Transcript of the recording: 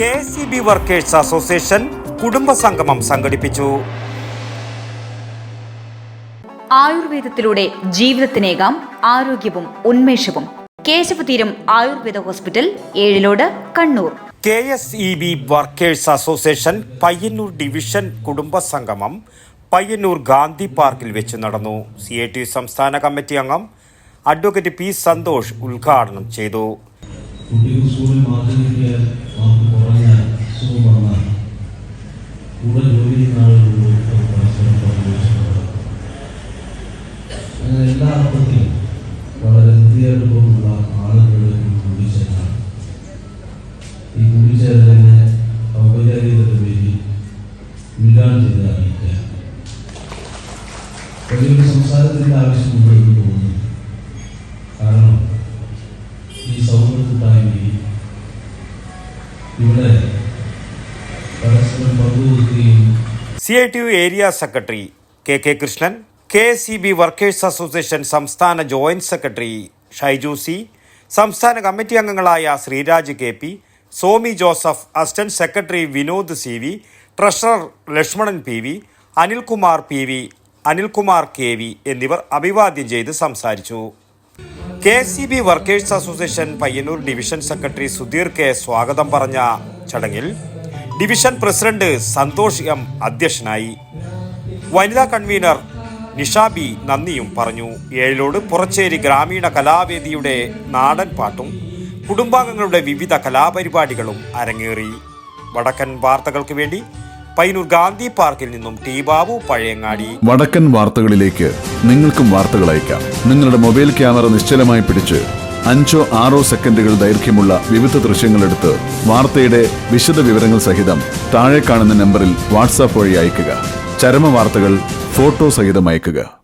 K S C B workers association കുടുംബ സംഗമം സംഘടിപ്പിച്ചു. ആയുർവേദത്തിലൂടെ ജീവിതത്തിനേകാം ആരോഗ്യവും ഉന്മേഷവും. Keshavatheeram Ayurveda hospital Ezhilode Kannur. K S E B workers association Payyanur division കുടുംബ സംഗമം പയ്യന്നൂർ ഗാന്ധി പാർക്കിൽ വെച്ച് നടന്നു. സി ഐ ടി സംസ്ഥാന കമ്മിറ്റി അംഗം അഡ്വക്കേറ്റ് പി സന്തോഷ് ഉദ്ഘാടനം ചെയ്തു. കുട്ടികൾ സ്കൂളിൽ കിട്ടിയാൽ മാർക്ക് കുറഞ്ഞാൽ അസുഖം വന്നാൽ കൂടെ ജോലി ചെയ്യുന്ന ആളുകളോട് പരസ്പരം പങ്കുവച്ചിട്ടുള്ളത് എല്ലാ അർത്ഥത്തിലും വളരെ ഹൃദയടുപ്പമുള്ള ആളുകൾ കൂടിച്ചേരാണ് ഈ കൂടിച്ചേരലിനെ ഔപചാരികതയുടെ പേരിൽ ഉദ്ഘാടനം ചെയ്ത് അറിയിക്കുക. സംസാരത്തിന്റെ ആവശ്യമുണ്ട് എന്ന് തോന്നുന്നു ഇവിടെ C I T U area secretary K K Krishnan K S C B workers association സംസ്ഥാന ജോയിന്റ് സെക്രട്ടറി ഷൈജു സി സംസ്ഥാന കമ്മിറ്റി അംഗങ്ങളായ Sreeraj K P Somi Joseph assistant secretary Vinod C V treasurer Lakshmanan P V Anilkumar P V Anilkumar K V എന്നിവർ അഭിവാദ്യം ചെയ്ത് സംസാരിച്ചു. K C B workers association Payyanur division secretary Sudheer K സ്വാഗതം പറഞ്ഞ ചടങ്ങിൽ division president Santhosh M അധ്യക്ഷനായി. വനിതാ convener നിഷാബി നന്ദിയും പറഞ്ഞു. ഏഴിലോട് പുറച്ചേരി ഗ്രാമീണ കലാവേദിയുടെ നാടൻ പാട്ടും കുടുംബാംഗങ്ങളുടെ വിവിധ കലാപരിപാടികളും അരങ്ങേറി. വടക്കൻ വാർത്തകൾക്ക് വേണ്ടി പയ്യന്നൂർ ഗാന്ധി പാർക്കിൽ നിന്നും ടി ബാബു പഴയങ്ങാടി. വടക്കൻ വാർത്തകളിലേക്ക് നിങ്ങൾക്കും വാർത്തകൾ അയക്കാം. നിങ്ങളുടെ മൊബൈൽ ക്യാമറ നിശ്ചലമായി പിടിച്ച് അഞ്ചോ ആറോ സെക്കൻഡുകൾ ദൈർഘ്യമുള്ള വിവിധ ദൃശ്യങ്ങളെടുത്ത് വാർത്തയുടെ വിശദ വിവരങ്ങൾ സഹിതം താഴെ കാണുന്ന നമ്പറിൽ വാട്സാപ്പ് വഴി അയക്കുക. ചരമ വാർത്തകൾ ഫോട്ടോ സഹിതം അയയ്ക്കുക